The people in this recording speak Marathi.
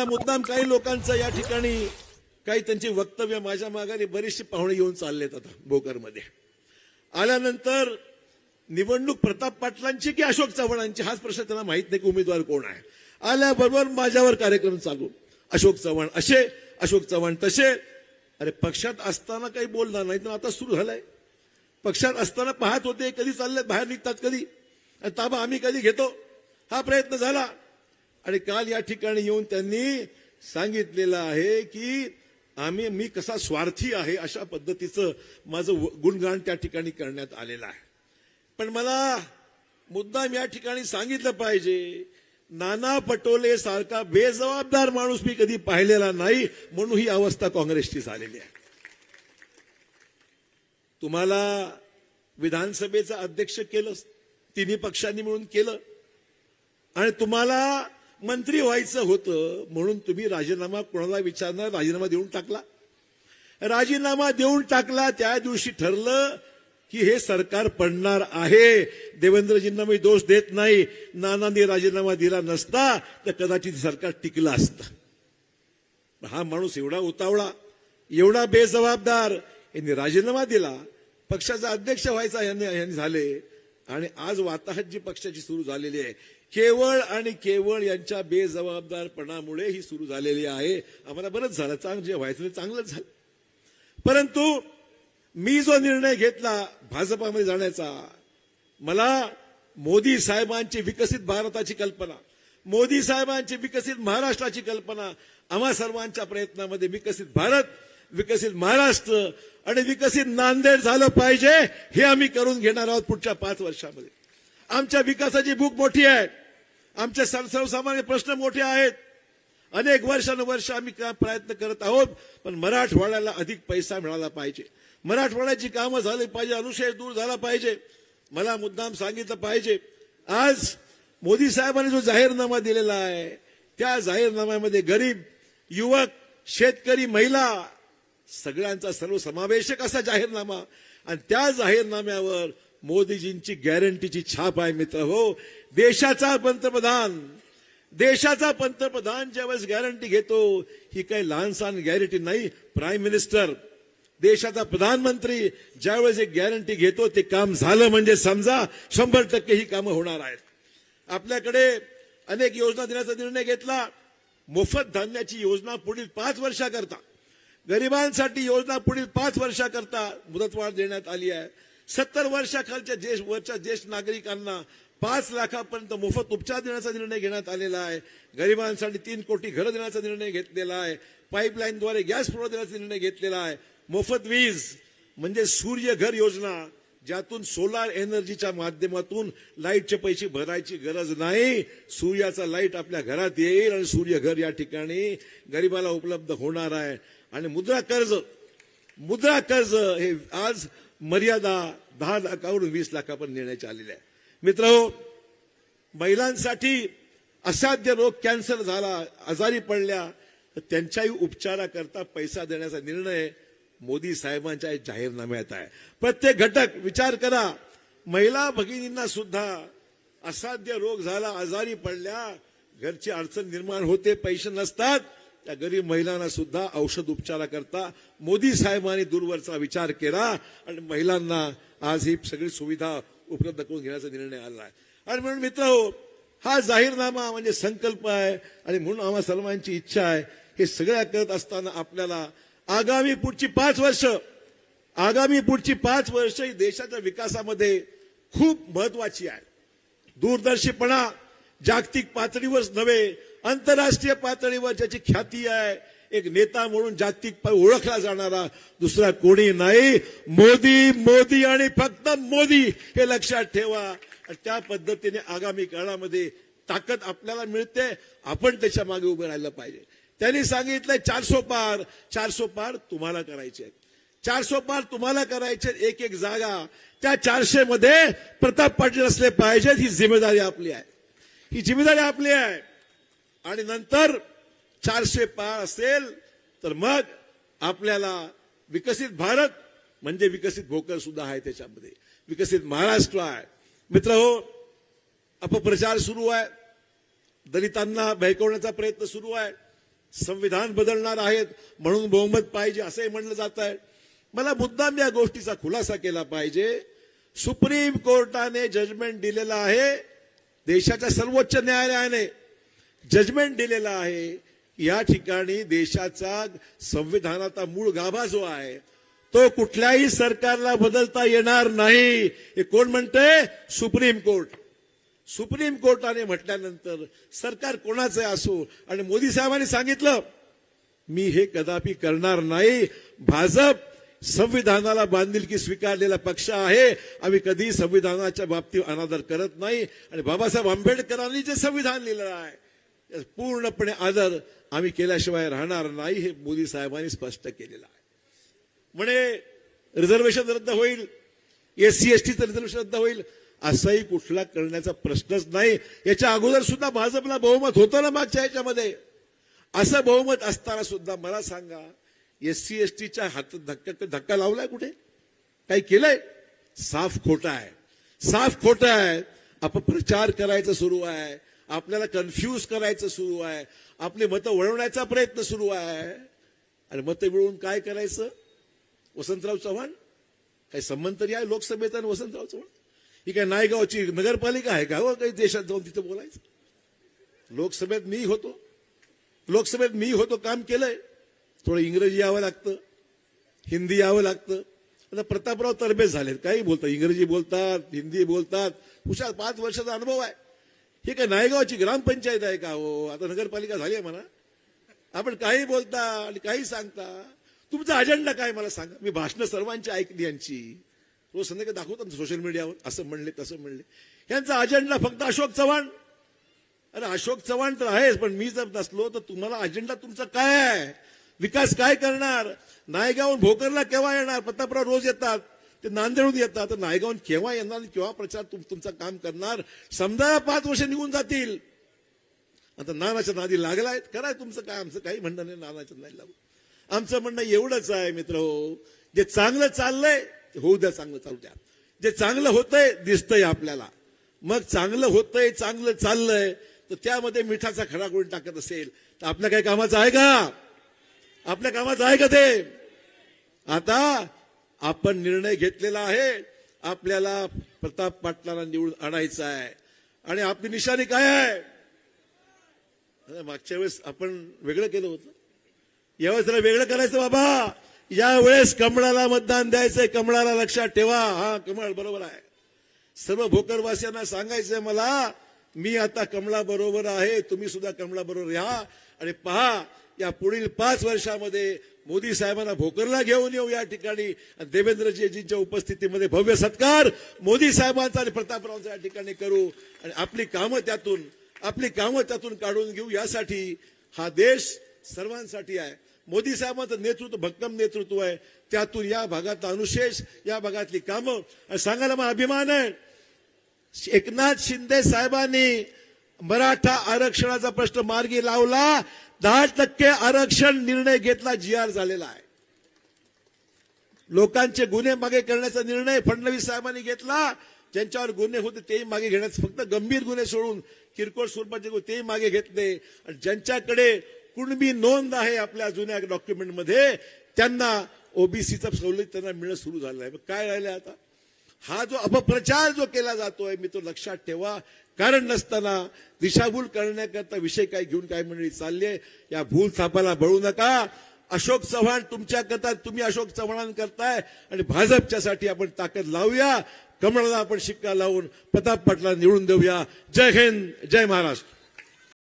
मला मुद्दाम काही लोकांचं या ठिकाणी काही त्यांची वक्तव्य माझ्या मागाने बरीचशी पाहुणे येऊन चाललेत आता भोकरमध्ये. आल्यानंतर निवडणूक प्रताप पाटलांची की अशोक चव्हाणांची? हाच प्रश्न त्यांना माहीत नाही की उमेदवार कोण आहे. आल्याबरोबर माझ्यावर कार्यक्रम चालू. अशोक चव्हाण असे अशोक चव्हाण तसे. अरे पक्षात असताना काही बोलणार नाही तर आता सुरू झालंय. पक्षात असताना पाहत होते कधी चालले बाहेर निघतात कधी? आणि ताबा आम्ही कधी घेतो? हा प्रयत्न झाला. आणि काल या ठिकाणी येऊन त्यांनी सांगितलेलं आहे की आम्ही मी कसा स्वार्थी आहे अशा पद्धतीचं माझं गुणगान त्या ठिकाणी करण्यात आलेलं आहे. पण मला मुद्दाम या ठिकाणी सांगितलं पाहिजे नाना पटोले सारखा बेजबाबदार माणूस मी कधी पाहिलेला नाही म्हणून ही अवस्था काँग्रेसची झालेली आहे. तुम्हाला विधानसभेचं अध्यक्ष केलं तिन्ही पक्षांनी मिळून केलं आणि तुम्हाला मंत्री व्हायचं होतं म्हणून तुम्ही राजीनामा कोणाला विचारणार? राजीनामा देऊन टाकला. राजीनामा देऊन टाकला त्या दिवशी ठरलं की हे सरकार पडणार आहे. देवेंद्रजींना मी दोष देत नाही. नानांनी राजीनामा दिला नसता तर कदाचित सरकार टिकलं असतं. हा माणूस एवढा उतावळा एवढा बेजबाबदार यांनी राजीनामा दिला. पक्षाचा अध्यक्ष व्हायचा यांनी झाले. आणि आज वाताहत जी पक्षाची सुरू झालेली आहे. केवळ आणि केवळ यांच्या बेजबाबदारपणामुळे ही सुरू झालेली आहे. आम्हाला बरंच झालं. चांग जे व्हायचं चांगलंच झालं. परंतु मी जो निर्णय घेतला भाजपामध्ये जाण्याचा मला मोदी साहेबांची विकसित भारताची कल्पना मोदी साहेबांची विकसित महाराष्ट्राची कल्पना आम्हा सर्वांच्या प्रयत्नामध्ये विकसित भारत विकसित महाराष्ट्र आणि विकसित नांदेड झालं पाहिजे हे आम्ही करून घेणार आहोत पुढच्या पाच वर्षामध्ये. आमच्या विकासाची भूक मोठी आहे. आमचे सर्वसामान्य प्रश्न मोठे आहेत. अनेक वर्षानुवर्ष आम्ही प्रयत्न करत आहोत पण मराठवाड्याला अधिक पैसा मिळाला पाहिजे. मराठवाड्याची कामं झाली पाहिजे अनुशेष दूर झाला पाहिजे. मला मुद्दाम सांगितलं पाहिजे. आज मोदी साहेबांनी जो जाहीरनामा दिलेला आहे त्या जाहीरनाम्यामध्ये गरीब युवक शेतकरी महिला सगळ्यांचा सर्वसमावेशक असा जाहीरनामा. आणि त्या जाहीरनाम्यावर मोदीजींची गॅरंटीची छाप आहे मित्र हो. देशाचा पंतप्रधान देशाचा पंतप्रधान ज्यावेळेस गॅरंटी घेतो ही काही लहानसहान गॅरंटी नाही. प्राईम मिनिस्टर देशाचा प्रधानमंत्री ज्यावेळेस एक गॅरंटी घेतो ते काम झालं म्हणजे समजा शंभर टक्के ही कामं होणार आहेत. आपल्याकडे अनेक योजना देण्याचा निर्णय घेतला. मोफत धान्याची योजना पुढील पाच वर्षाकरता. गरिबांसाठी योजना पुढील पाच वर्षाकरता मुदतवाढ देण्यात आली आहे. सत्तर वर्षाखालच्या ज्येष्ठ वरच्या ज्येष्ठ नागरिकांना पाच लाखापर्यंत मोफत उपचार देण्याचा निर्णय घेण्यात आलेला आहे. गरिबांसाठी तीन कोटी घरं देण्याचा निर्णय घेतलेला आहे. पाईपलाईनद्वारे गॅस पुरवठा देण्याचा निर्णय घेतलेला आहे. मोफत वीज म्हणजे सूर्य घर योजना ज्यातून सोलार एनर्जीच्या माध्यमातून लाईटचे पैसे भरायची गरज नाही. सूर्याचा लाइट आपल्या घरात येईल आणि सूर्य घर या ठिकाणी गरिबाला उपलब्ध होणार आहे. आणि मुद्रा कर्ज मुद्रा कर्ज हे आज मर्यादा दहा लाखावरून वीस लाखापर्यंत नेण्याचे आलेले आहे. मित्र महिलांसाठी असाध्य रोग कॅन्सर झाला आजारी पडल्या तर त्यांच्याही उपचाराकरता पैसा देण्याचा निर्णय मोदी साहेबांच्या जाहीरनाम्यात आहे. प्रत्येक घटक विचार करा. महिला भगिनींना सुद्धा असाध्य रोग झाला आजारी पडल्या घरची अडचण निर्माण होते पैसे नसतात. त्या गरीब महिलांना सुद्धा औषध उपचाराकरता मोदी साहेबांनी दूरवरचा विचार केला आणि महिलांना आज ही सगळी सुविधा उपलब्ध करून घेण्याचा निर्णय आला आहे. आणि म्हणून मित्र हो हा जाहीरनामा म्हणजे संकल्प आहे आणि म्हणून आम्हा सर्वांची इच्छा आहे हे सगळ्या करत असताना आपल्याला आगामी पुढची पाच वर्ष आगामी पुढची पाच वर्ष ही देशाच्या विकासामध्ये खूप महत्वाची आहे. दूरदर्शीपणा जागतिक पातळीवरच नव्हे आंतरराष्ट्रीय पातळीवर ज्याची ख्याती आहे एक नेता म्हणून जागतिक ओळखला जाणारा दुसरा कोणी नाही. मोदी मोदी आणि फक्त मोदी हे लक्षात ठेवा. त्या पद्धतीने आगामी काळामध्ये ताकद आपल्याला मिळते. आपण त्याच्यामागे उभं राहिलं पाहिजे. त्यांनी सांगितलंय चारसो पार चारसो पार तुम्हाला करायचे आहेत. चारसो पार तुम्हाला करायचे एक एक जागा. त्या चारशे मध्ये प्रताप पाटील असले पाहिजेत ही जिम्मेदारी आपली आहे. ही जिम्मेदारी आपली आहे. आणि नंतर चारशे पार असेल तर मग आपल्याला विकसित भारत म्हणजे विकसित भोकर सुद्धा आहे त्याच्यामध्ये. विकसित महाराष्ट्र आहे. मित्र हो अपप्रचार सुरू आहे. दलितांना बहकवण्याचा प्रयत्न सुरू आहे. संविधान बदलणार आहेत म्हणून बहुमत पाहिजे असंही म्हणलं जात आहे. मला मुद्दाम या गोष्टीचा खुलासा केला पाहिजे. सुप्रीम कोर्टाने जजमेंट दिलेलं आहे. देशाच्या सर्वोच्च न्यायालयाने जजमेंट दिलेलं आहे. या ठिकाणी देशाचा संविधानाचा मूळ गाभा जो आहे तो कुठल्याही सरकारला बदलता येणार नाही. हे कोण म्हणते सुप्रीम कोर्ट. सुप्रीम कोर्टाने म्हटल्यानंतर सरकार कोणाचं असो आणि मोदी साहेबांनी सांगितलं मी हे कदापि करणार नाही. भाजप संविधानाला बांधिलकी स्वीकारलेला पक्ष आहे. आम्ही कधी संविधानाच्या बाबतीत अनादर करत नाही. आणि बाबासाहेब आंबेडकरांनी जे संविधान लिहिलं आहे पूर्णपणे आदर आम्ही केल्याशिवाय राहणार नाही हे मोदी साहेबांनी स्पष्ट केलेलं आहे. म्हणे रिझर्वेशन रद्द होईल. एससी एसटीचं रिझर्वेशन रद्द होईल. असाही कुठला करण्याचा प्रश्नच नाही. याच्या अगोदर सुद्धा भाजपला बहुमत होतं ना मागच्या याच्यामध्ये असं बहुमत असताना सुद्धा मला सांगा एससी एसटीच्या हातात धक्का धक्का लावलाय कुठे? काही केलंय? साफ खोटा आहे. साफ खोटं आहे. अपप्रचार करायचं सुरू आहे. आपल्याला कन्फ्यूज करायचं सुरू आहे. आपली मतं वळवण्याचा प्रयत्न सुरू आहे. आणि मतं मिळवून काय करायचं? वसंतराव चव्हाण? काही संबंध तरी आहे लोकसभेचा आणि वसंतराव चव्हाण? ही काय नायगावची नगरपालिका आहे का हो? काही देशात जाऊन तिथं बोलायचं? लोकसभेत मी होतो. लोकसभेत मी होतो काम केलंय. थोडं इंग्रजी यावं लागतं. हिंदी यावं लागतं. आता प्रतापराव तरबेज झालेत. काही बोलतात. इंग्रजी बोलतात हिंदी बोलतात. हुशार पाच वर्षाचा अनुभव आहे. हे काय नायगावची ग्रामपंचायत आहे का हो? आता नगरपालिका झाली आहे म्हणा. आपण काही बोलता आणि काही सांगता. तुमचा अजेंडा काय मला सांगा. मी भाषणं सर्वांची ऐकली यांची. रोज संध्याकाळी दाखवतो ना सोशल मीडियावर असं म्हणले तसं म्हणले. यांचा अजेंडा फक्त अशोक चव्हाण. अरे अशोक चव्हाण तर आहेच पण मी जर नसलो तर तुम्हाला अजेंडा तुमचा काय आहे? विकास काय करणार? नायगावून भोकरला केव्हा येणार? प्रतापराव रोज येतात. ते नांदेडून येतात. तर नायगावून केव्हा येणार आणि केव्हा प्रचार तुम तुमचं काम करणार? समजा पाच वर्ष निघून जातील. आता नानाच्या नादी लागलाय कराय तुमचं काय आमचं काही म्हणणं नाही नानाच्या नादी लागू. आमचं म्हणणं एवढंच आहे मित्र हो. जे चांगलं चाललंय ते होऊ द्या चांगलं चालू द्या. जे चांगलं होतंय दिसतंय आपल्याला. मग चांगलं होतंय चांगलं चाललंय तर त्यामध्ये मिठाचा खडा करून टाकत असेल तर आपल्या काही कामाचं आहे का? आपल्या कामाचं आहे का ते? आता आपण निर्णय घेतलेला आहे आपल्याला प्रताप पाटलांना निवडून आणायचा आहे. आणि आपली निशाणी काय आहे? मागच्या वेळेस आपण वेगळं केलं होतं. यावेळेस जरा वेगळं करायचं बाबा. यावेळेस कमळाला मतदान द्यायचंय कमळाला लक्षात ठेवा. हा कमळ बरोबर आहे. सर्व भोकरवासियांना सांगायचंय मला मी आता कमळा बरोबर आहे तुम्ही सुद्धा कमळा बरोबर राहा आणि पहा या पुढील पाच वर्षामध्ये मोदी साहेबांना भोकरला घेऊन येऊ या ठिकाणी. देवेंद्रजीजींच्या उपस्थितीमध्ये भव्य सत्कार मोदी साहेबांचा आणि प्रतापरावांचा या ठिकाणी करू. आणि आपली कामं त्यातून आपली कामं त्यातून काढून घेऊ यासाठी हा देश सर्वांसाठी आहे. मोदी साहेबांचं नेतृत्व भक्कम नेतृत्व आहे. त्यातून या भागातला अनुशेष या भागातली कामं. आणि सांगायला मला अभिमान आहे एकनाथ शिंदे साहेबांनी मराठा आरक्षणाचा प्रश्न मार्गी लावला दहा टक्के आरक्षण निर्णय घेतला जी आर झालेला आहे. लोकांचे गुन्हे मागे करण्याचा निर्णय फडणवीस साहेबांनी घेतला ज्यांच्यावर गुन्हे होते तेही मागे घेण्यास फक्त गंभीर गुन्हे सोडून किरकोळ स्वरूपाचे तेही मागे घेतले आणि ज्यांच्याकडे कुणबी नोंद आहे आपल्या जुन्या डॉक्युमेंटमध्ये त्यांना ओबीसीचा सवलत त्यांना मिळणं सुरू झालं आहे. मग काय राहिलं आता? हा जो अपप्रचार जो केला जातोय मी तो लक्षात ठेवा. कारण नसताना दिशाभूल करण्याकरता विषय काय घेऊन काय मंडळी चालले या भूल थापाला बळू नका. अशोक चव्हाण तुमच्या करता तुम्ही अशोक चव्हाण करताय आणि भाजपच्यासाठी आपण ताकद लावूया. कमळाला आपण शिक्का लावून प्रताप पाटला निवडून देऊया. जय हिंद जय महाराष्ट्र.